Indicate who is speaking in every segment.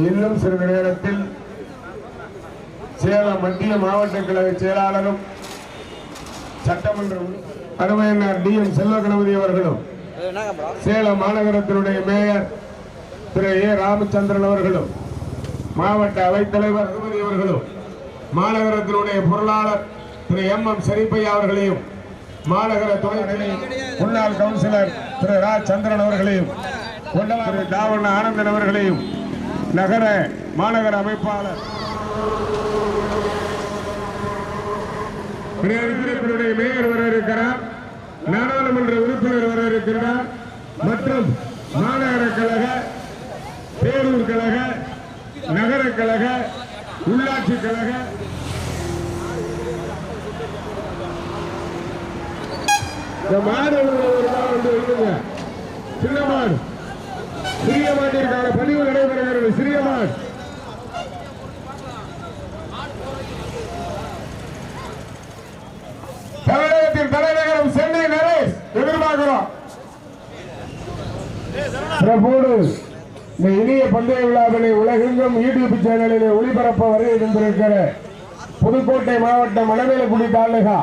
Speaker 1: இன்னும் சிறிது நேரத்தில் சேலம் மத்திய மாவட்ட கழக செயலாளரும் சட்டமன்ற அருமையினர் டி எம் செல்வ கணபதி அவர்களும் சேலம் மாநகரத்தினுடைய மேயர் திரு ஏ ராமச்சந்திரன் அவர்களும் மாவட்ட அவைத்தலைவர் அனுமதி அவர்களும் மாநகரத்தினுடைய பொருளாளர் திரு எம் எம் சரிப்பையா அவர்களையும் மாநகர துணை முன்னாள் கவுன்சிலர் திரு ராஜ் சந்திரன் அவர்களையும் கொண்டவர் தாவண ஆனந்தன் அவர்களையும் நகர மாநகர அமைப்பாளர். மேயர் வர இருக்கிறார். நாடாளுமன்ற உறுப்பினர் வர இருக்கிறார். மற்றும் மாநகர கழக பேரூர் கழக நகர கழக உள்ளாட்சி கழக. இந்த மாடு வந்து சின்ன மாடு. சிறியமாட்டிற்கான பதிவு நடைபெறுகிறது. சிறிய தமிழகத்தின் தலைநகரம் சென்னை நரேஷ் எதிர்பார்க்கிறோம். பிரபோடு இந்த இனிய பந்தய விழாவினை உலகெங்கும் யூடியூப் சேனலில் ஒளிபரப்ப வரை இருந்திருக்கிற புதுக்கோட்டை மாவட்டம் மணமேலக்குடி தாலுகா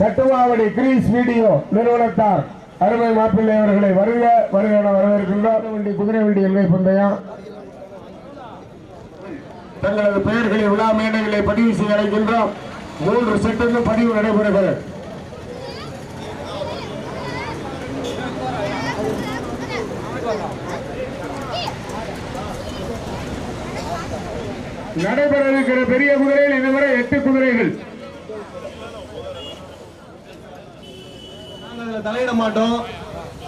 Speaker 1: கட்டுமாவடி கிரீஸ் வீடியோ நிறுவனத்தார். அருமை மாப்பிள்ளை அவர்களை வருக வருக என வரவேற்கின்றோம். வண்டி குதிரை வண்டி எல்லை பந்தயம் தங்களது பெயர்களை விழா மேடைகளை பதிவு செய்ய அழைக்கின்றோம். மூன்று செட்டுக்கு பதிவு நடைபெறுகிறது. நடைபெற இருக்கிற பெரிய குதிரைகள் இதுவரை எட்டு குதிரைகள்.
Speaker 2: நாங்க தலையிட மாட்டோம்.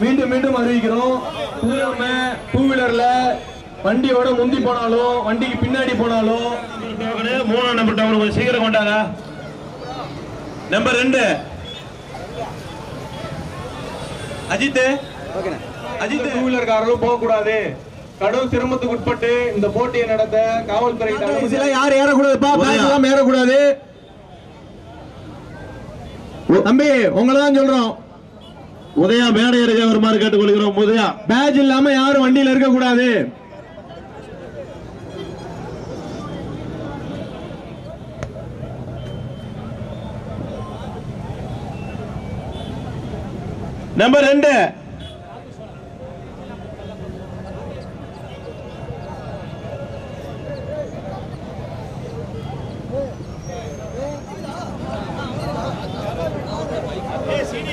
Speaker 2: மீண்டும் மீண்டும் அறிவிக்கிறோம். புதுமை டூ வீலர்ல வண்டியோட முந்தி போனாலும் வண்டிக்கு பின்னாடி போனாலும்.
Speaker 3: மூணாம் நம்பர் டவுன் கொஞ்சம் சீக்கிரம் கொண்டாங்க. நம்பர் ரெண்டு. அஜித் அஜித்
Speaker 2: டூ வீலர் காரரும் போக கூடாது கடும் சிரமத்துக்கு உட்பட்டு இந்த போட்டியை நடத்த காவல்துறை யாரும் ஏறக்கூடாதுப்பா பேக் எல்லாம் ஏறக்கூடாது? தம்பி உங்களை தான் சொல்றோம்.
Speaker 3: உதயா மேடை அருகே வருமாறு கேட்டுக்கொள்கிறோம். உதயா.
Speaker 2: பேட்ச் இல்லாம யாரும் வண்டியில இருக்க கூடாது.
Speaker 3: நம்பர் ரெண்டு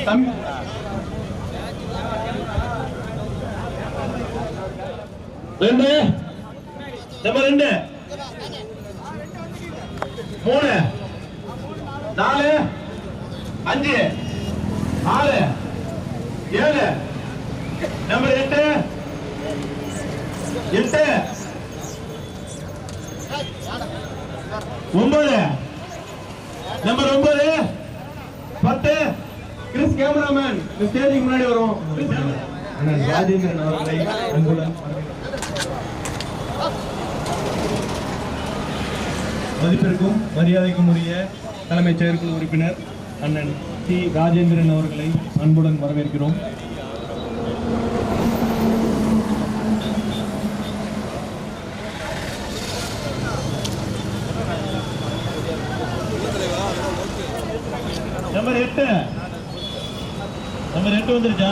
Speaker 2: தம்பி
Speaker 3: ரெண்டு நம்பர் ரெண்டு மூணு நாலு அஞ்சு ஆறு ஏழு நம்பர் எட்டு எட்டு ஒன்பது நம்பர் ஒன்பது பத்து.
Speaker 2: கிறிஸ் கேமராமேன் இந்த ஸ்டேஜுக்கு முன்னாடி வரும் ராஜேந்திரன் அவர்களை அன்புடன் மதிப்பிற்கும் மரியாதைக்கும் உரிய தலைமைச் செயற்குழு உறுப்பினர் அண்ணன் டி. ராஜேந்திரன் அவர்களை அன்புடன் வரவேற்கிறோம்.
Speaker 3: நம்பர் எட்டு நம்பர் எட்டு வந்துருச்சா?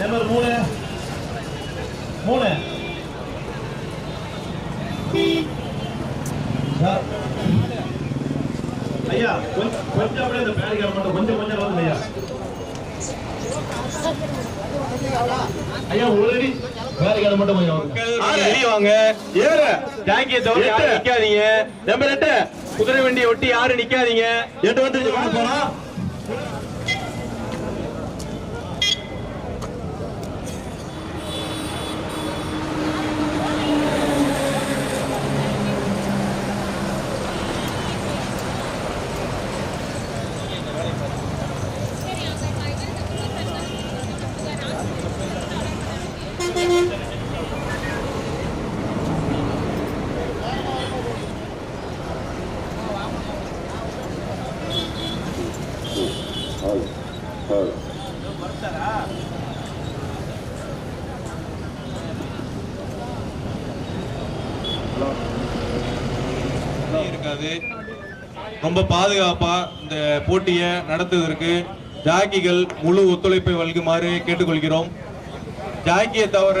Speaker 3: நம்பர் மூணு. மூணு. ஐயா கொஞ்சம் அப்படியே இந்த பேரிகார் மட்டும். கொஞ்சம் கொஞ்சம் வந்து ஐயா ஐயா ஒரு அடி பேரிகார் அது மட்டும் கொஞ்சம்
Speaker 2: மக்கள் வெளியே வாங்க.
Speaker 3: ஏறு.
Speaker 2: ஜாக்கியை தவிர யாரும். நிக்காதீங்க.
Speaker 3: நம்பர் எட்டு.
Speaker 2: குதிரை வண்டியை ஒட்டி யாரும் நிக்காதீங்க.
Speaker 3: எட்டு வந்து போலாம்
Speaker 4: இருக்காது. ரொம்ப பாதுகாப்பா இந்த போட்டியை நடத்துவதற்கு ஜாக்கிகள் முழு ஒத்துழைப்பை வழங்குமாறு கேட்டுக்கொள்கிறோம். ஜாக்கியை தவிர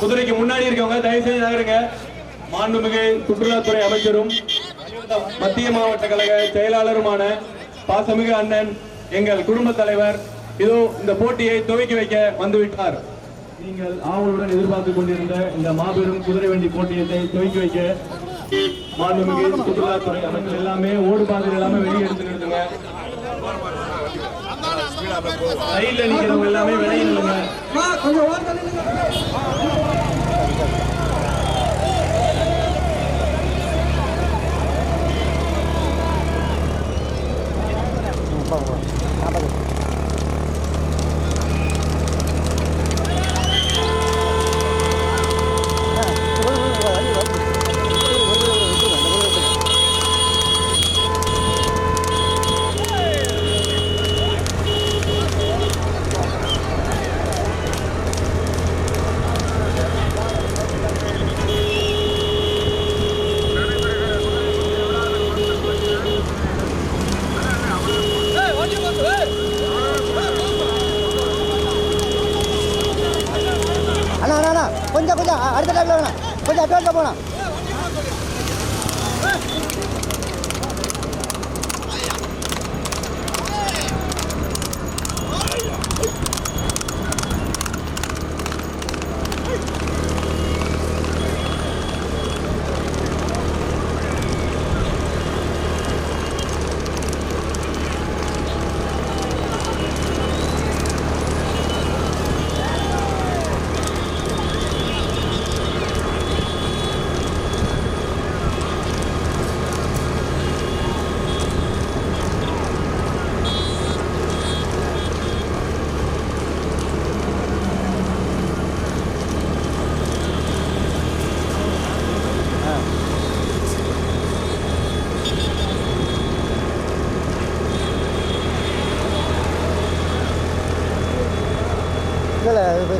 Speaker 2: குதிரைக்கு முன்னாடி இருக்கவங்க தயவு செய்து நகருங்க. மாண்புமிகு சுற்றுலாத்துறை அமைச்சரும் மத்திய மாவட்ட கழக செயலாளருமான பாசமிகு அண்ணன் எங்கள் குடும்ப தலைவர் இதோ இந்த போட்டியை துவக்கி வைக்க வந்துவிட்டார். நீங்கள் ஆவலுடன் எதிர்பார்த்து கொண்டிருந்த இந்த மாபெரும் குதிரை வண்டி போட்டியத்தை துவக்கி வைக்க மாண்புமிகு சுற்றுலாத்துறை அமைச்சர் எல்லாமே ஓடு எல்லாமே வெளியே எடுத்து நிறுத்துங்க. சைட்ல நிக்கிறவங்க எல்லாமே வெளியே நில்லுங்க.
Speaker 5: அண்ணா அடுத்த டைம்ல வேணாம் கொஞ்சம் அட்வான்ஸாக போகலாம்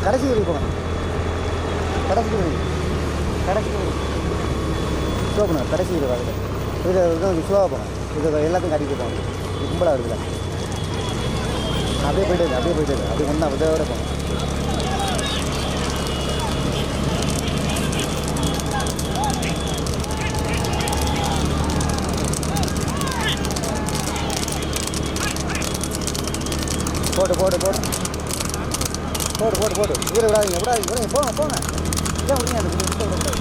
Speaker 5: கடைசி வரைக்கும் போங்க. கடைசி வரைக்கும். கடைசி வரைக்கும். ஸ்லோ பண்ணுங்க. கடைசி இது வருது இது இது ஸ்லோவாக போங்க. இது எல்லாத்தையும் கட்டிட்டு போங்க. இது கும்பலாக இருக்குல்ல. அப்படியே போயிட்டு இருக்கு, அப்படியே போயிட்டு இருக்கு. அப்படியே ஒன்றா இதோட போங்க. போட்டு போட்டு போட்டு இவரை விடாதீங்க விடாதீங்க. போங்க போங்க. ஏன் விடுங்க அந்த விட்டு விட்டு விட்டு.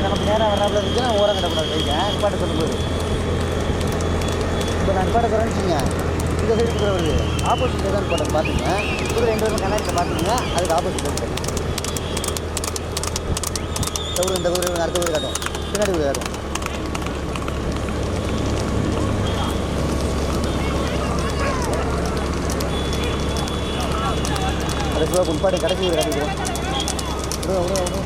Speaker 5: நமக்கு நேராக வராப்புல இருந்துச்சுன்னா ஓரம் கட்டக்கூடாது கைக்க நிப்பாட்ட சொல்லும்போது இப்போ நான் நிப்பாட்ட சொல்கிறேன்னு வச்சுங்க இந்த சைடு குதிரை வருது ஆப்போசிட் தான் நிப்பாட்ட பார்த்துங்க குதிரை ரெண்டு பேரும் கண்ணாடியில் பார்த்துங்க அதுக்கு ஆப்போசிட் வருது இந்த இந்த குதிரை அடுத்த குதிரை காட்டும். பின்னாடி குதிரை காட்டும். கடைசியாக ரூபா முன்பாடு கடைசி குதிரை காட்டிக்கிறோம். விடுங்க விடுங்க விடுங்க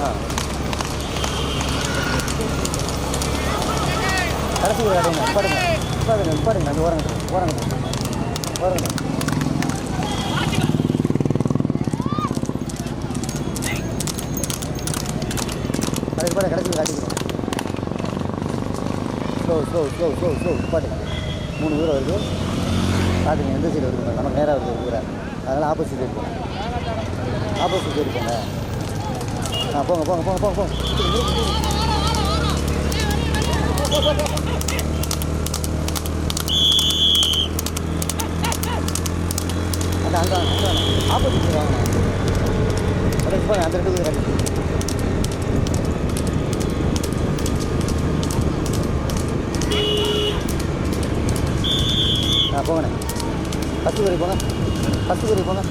Speaker 5: ஆ. கடைசி குதிரை காட்டுங்க. நிப்பாடுங்க நிப்பாடுங்க நிப்பாடுங்க அந்த ஓரங்க ஓரங்க ஓரங்க கடைசி பாடு காட்டிக்கிறோம் slow slow slow slow slow பாட்டுங்க மூணு தூரம் வருது. பார்த்துங்க எந்த சைடு வருது பாருங்க. நமக்கு நேராக வருது ஒரு தூரம் அதனால் ஆப்போசிட் சைடு போங்க. ஆப்போசிட் சைடு போங்க. ஆ போங்க போங்க போங்க போங்க போங்க. அந்த அந்த ஆப்போசிட் வாங்க. அந்த ரெண்டு தூரம் காட்டி ஆ போங்கண்ணே. ஃபஸ்ட்டு குறி போங்க. ஃபஸ்ட்டு குறி போங்க.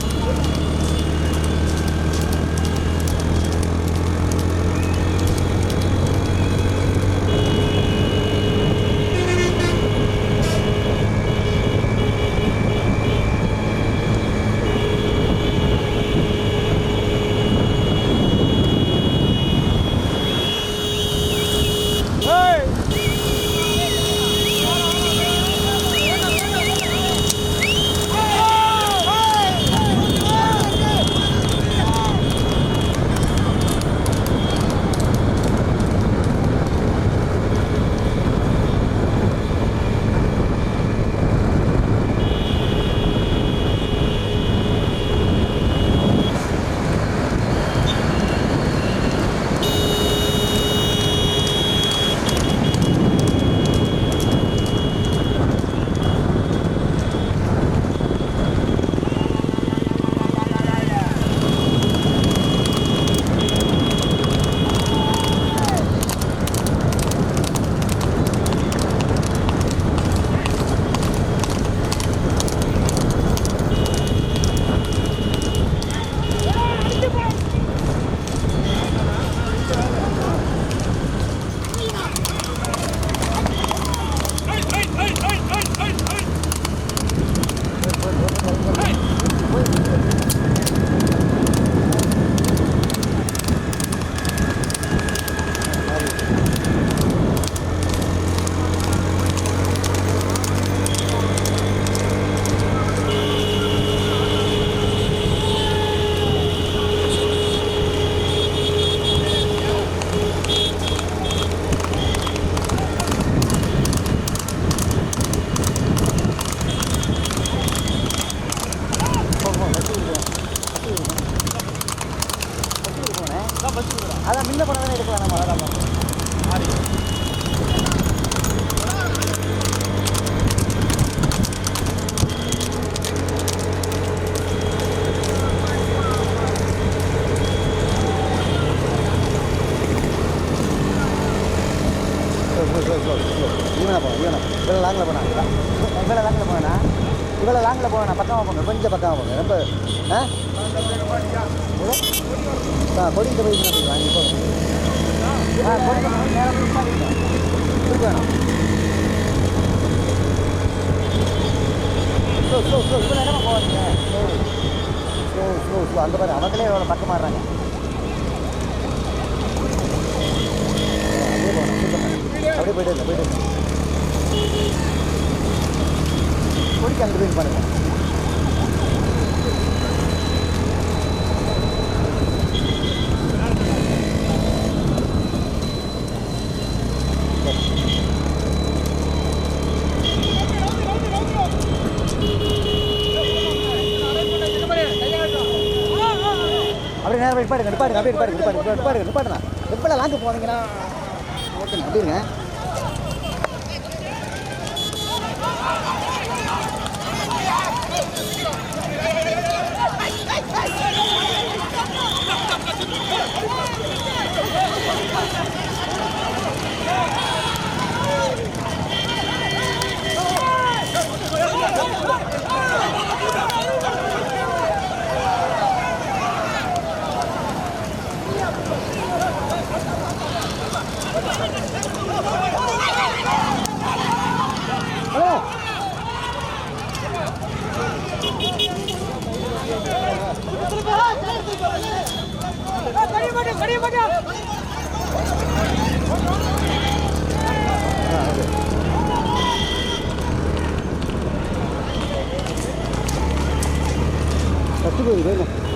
Speaker 5: கொடிக்கிட்ட போய் வாங்கி போங்க ஸ்லோ ஸ்லோ ஸ்லோ நேரமாக ஸ்லோ ஸ்லோ ஸ்லோ அந்த மாதிரி அவங்களே எவ்வளோ பக்கமாடுறாங்க அப்படியே அப்படியே போயிட்டு போயிட்டு கொடிக்கு அங்கே போய் நிப்பாடுங்க நிப்பாடுங்க அப்படி நிப்பாடுங்க நிப்பாடுங்க நிப்பாடுங்க நிப்பாடுங்க எப்படிலாம் லாங்கு போனீங்கன்னா ஓகே அப்படிங்க Oh! Спасибо, Ирина.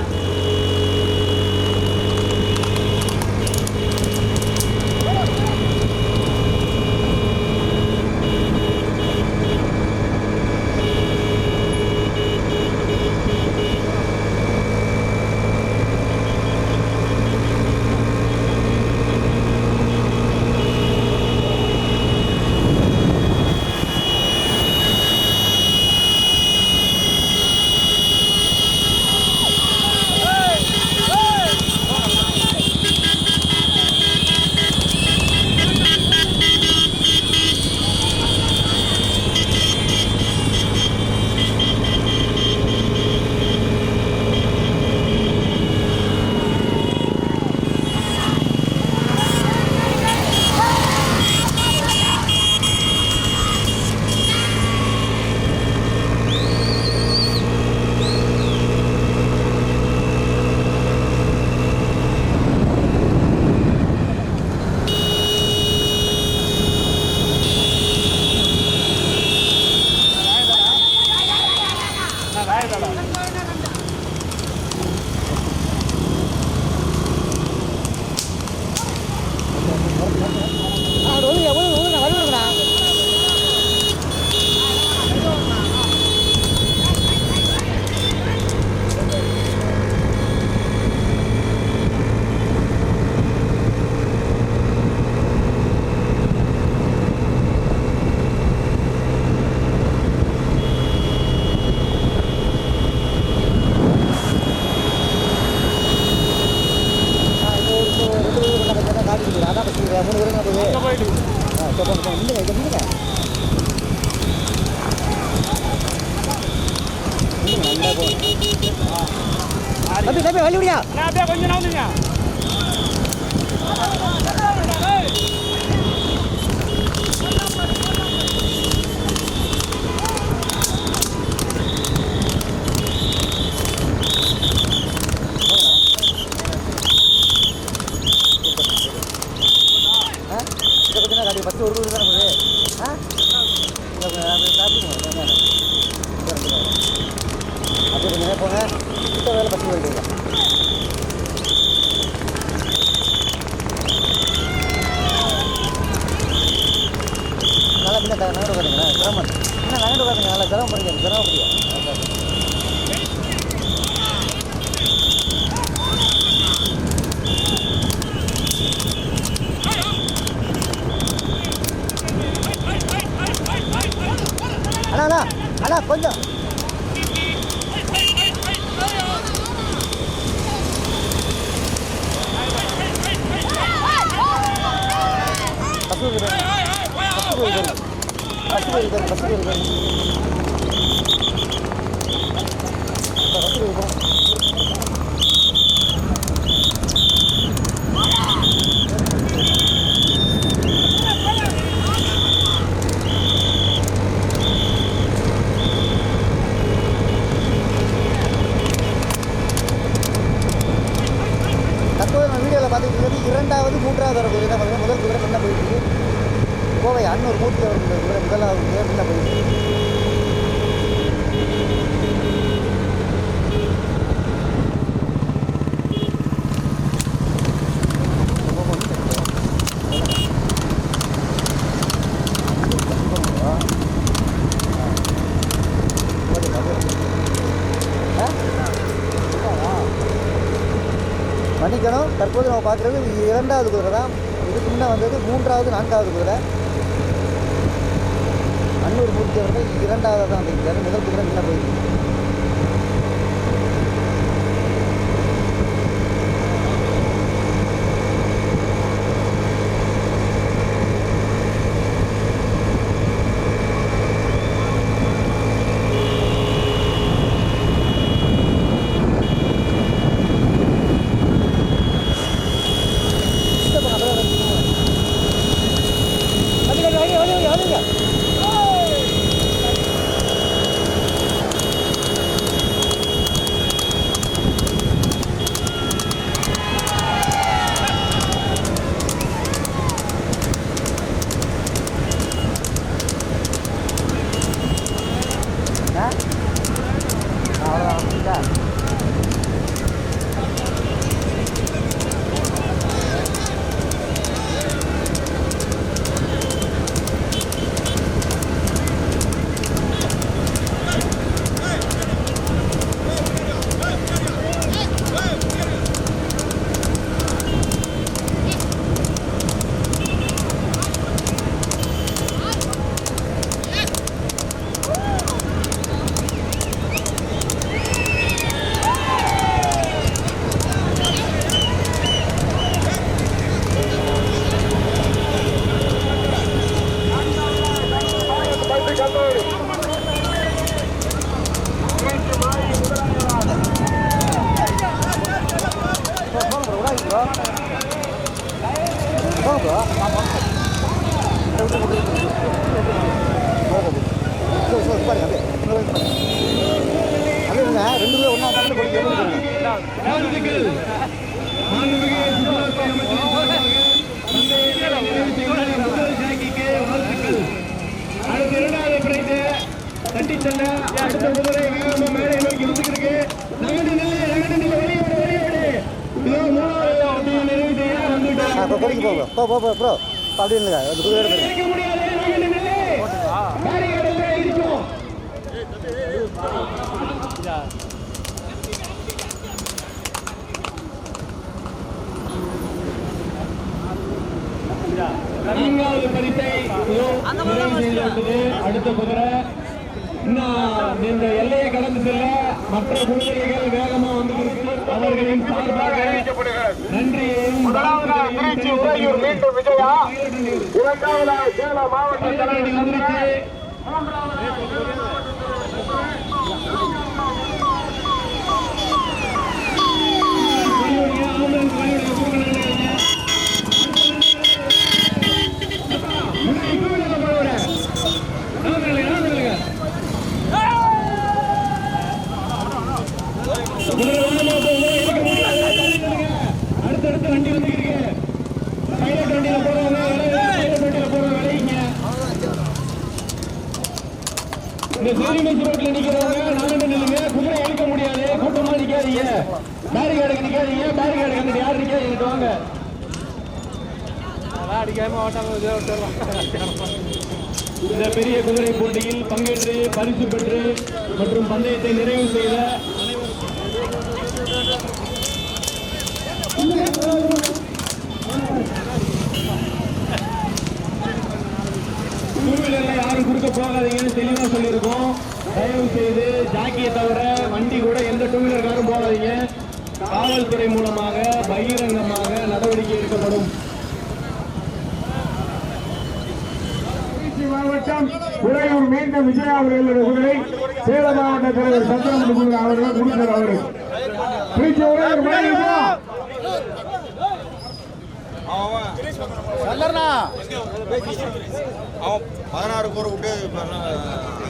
Speaker 5: பார்க்குறது இரண்டாவது குதிரை தான். இதுக்கு முன்னே வந்தது மூன்றாவது நான்காவது குதிரை. அன்னூர் மூர்த்தி அவர்கள் இரண்டாவது தான் வந்திருக்கிறார் முதல் குதிரை முன்னே போயிருக்கு.
Speaker 2: that. அடுத்து அடுத்த மேலே நோக்கி இருக்கு நகண்டு நிலை நகண்டு நிலை வெளியே வெளியே இதோ மூணாவது அப்படியே நிறைவு செய்ய
Speaker 5: ஆ
Speaker 2: வந்துட்டாங்க
Speaker 5: இப்போ கொடிக்கு போ போ போ போ ப்ரோ அப்படி இல்லைங்க. அந்த குதிரை
Speaker 2: நான்காவது பரிசை. அடுத்த குதிரை. இன்னும் இந்த எல்லையை கடந்து செல்ல மற்ற குதிரைகள் வேகமா வந்து அவர்களின் சார்பாக நன்றியையும்
Speaker 1: முதலாவதாக திருச்சி உறையூர் மீண்டும் விஜயா. இரண்டாவதாக சேலம் மாவட்ட தலைவர்
Speaker 2: வந்துருச்சு அடுத்தடுத்து வண்டி வந்துருக்கு பைலட் வண்டியில போறவங்க பைலட் வண்டியில போறவங்க விளையுங்க இந்த சேரிமஸ் ரோட்ல நிக்கிறவங்க நாலு நில்லுங்க குதிரை இழுக்க முடியாது கூட்டமா நிக்காதீங்க பேரிகார்டுக்கு நிக்காதீங்க பேரிகார்டுக்கு அந்த யார் நிக்காதீங்க இங்கிட்டு வாங்க. இந்த பெரிய குதிரை போட்டியில் பங்கேற்று பரிசு பெற்று மற்றும் பந்தயத்தை நிறைவு செய்த டூவீலர்ல யாரும் கொடுக்க போகாதீங்கன்னு தெளிவா சொல்லியிருக்கோம். தயவு செய்து ஜாக்கியை தவிர வண்டி கூட எந்த டூவீலர் காரும் போகாதீங்க காவல்துறை மூலமாக பகிரங்கமாக நடவடிக்கை எடுக்கப்படும்
Speaker 1: மாவட்டம் உறையூர் மீண்டும் விஜயா அவர்களுடைய குதிரை சேலம் மாவட்ட தலைவர் சந்திரமுத்து குதிரை அவர்கள் கொடுக்கிறார் அவர்கள் திருச்சி உறையூர் மலையா
Speaker 6: அவன் பதினாறு கோரை விட்டு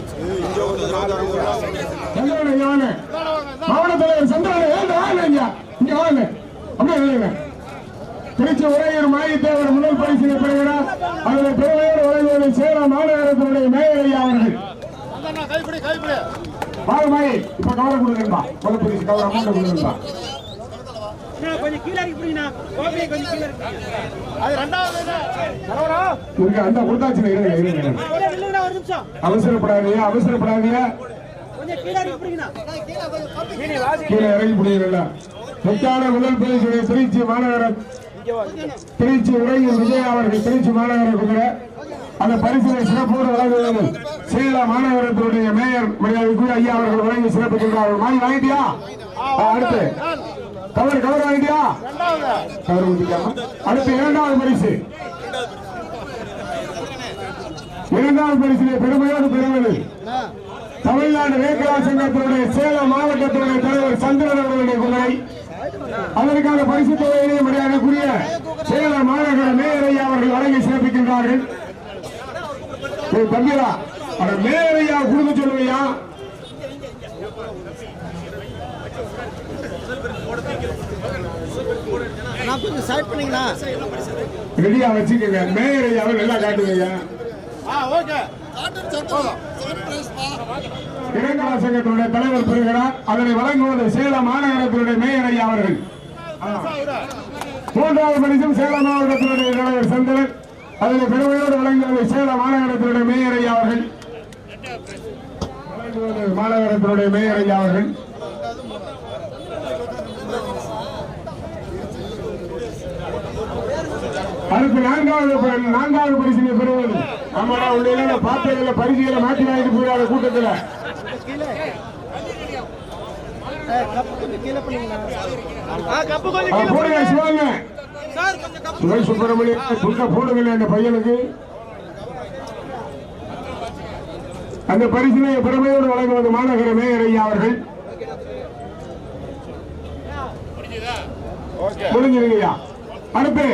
Speaker 1: மாவட்ட தலைவர் சந்திரன் ஏங்க வாங்க இங்க இங்க வாங்க. அப்படியே இல்லைங்க திருச்சி உரையூர் மாயத்தேவர் முதல் பரிசினை பெறுகிறார். அதில் பெருமையோடு வழங்குவது சேலம் மாநகரத்தினுடைய மேயர் ஐயா அவர்கள். வாங்க மாயி. இப்ப கவரம் கொடுங்கப்பா. முதல் பரிசு இருக்கு அந்த கொடுத்தாச்சு இருங்க இருங்க இருங்க. அவசரப்படாதீங்க அவசரப்படாதீங்க. கீழே இறங்கி முடியல முத்தான முதல் பரிசு திருச்சி மாநகர திருச்சி உரையில் விஜய் அவர்கள் திருச்சி மாநகர குதிரை அந்த பரிசினை சிறப்போடு வழங்குவது சேலம் மாநகரத்தினுடைய மேயர் மரியாதைக்குரிய ஐயா அவர்கள் வழங்கி சிறப்பிக்கின்றார்கள் வாங்கி வாங்கிட்டியா? அடுத்து. கவர் கவர் வாங்கிட்டியா கவர் ஊத்திக்காம அடுத்து இரண்டாவது பரிசு. இரண்டாவது பரிசிலே பெருமையோடு பெறுவது தமிழ்நாடு வேக்கலா சங்கத்தினுடைய சேலம் மாவட்டத்தினுடைய தலைவர் சந்திரன் அவர்களுடைய குதிரை அதற்கான பரிசு தொகையிலே மரியாதைக்குரிய சேலம் மாநகர மேயர் ஐயா அவர்கள் வழங்கி சிறப்பிக்கின்றார்கள். தம்பிரா அவர் மேயர் ஐயா கொடுக்க சொல்லுவையா
Speaker 5: நான் கொஞ்சம் சைட் பண்ணீங்களா
Speaker 1: ரெடியா வச்சுக்கோங்க. மேயர் ஐயாவை நல்லா காட்டுவீங்க இளைஞர் சங்கத்தினுடைய தலைவர் பெறுகிறார். அதனை வழங்குவது சேலம் மாநகரத்தினுடைய மேயர் ஐயா அவர்கள். மூன்றாவது பரிசும் சேலம் மாவட்டத்தினுடைய தலைவர் சந்திரன் அதனை பெருமையோடு வழங்குவது சேலம் மாநகரத்தினுடைய மேயர் ஐயா அவர்கள். வழங்குவது மாநகரத்தினுடைய மேயர் ஐயா அவர்கள். அடுத்து நான்காவது நான்காவது பரிசினை பெறுவது. நம்மளா உள்ள பாத்திரங்கள பரிசுகளை மாற்றி வாங்கிட்டு போயிடாத கூட்டத்தில். போடுங்க சிவாங்க. சிவை சுப்பிரமணியம் புக்க போடுங்க அந்த பையனுக்கு. அந்த பரிசினை பெருமையோடு வழங்குவது மாநகர மேயர் ஐயா அவர்கள். முடிஞ்சிருங்கய்யா அடுத்து.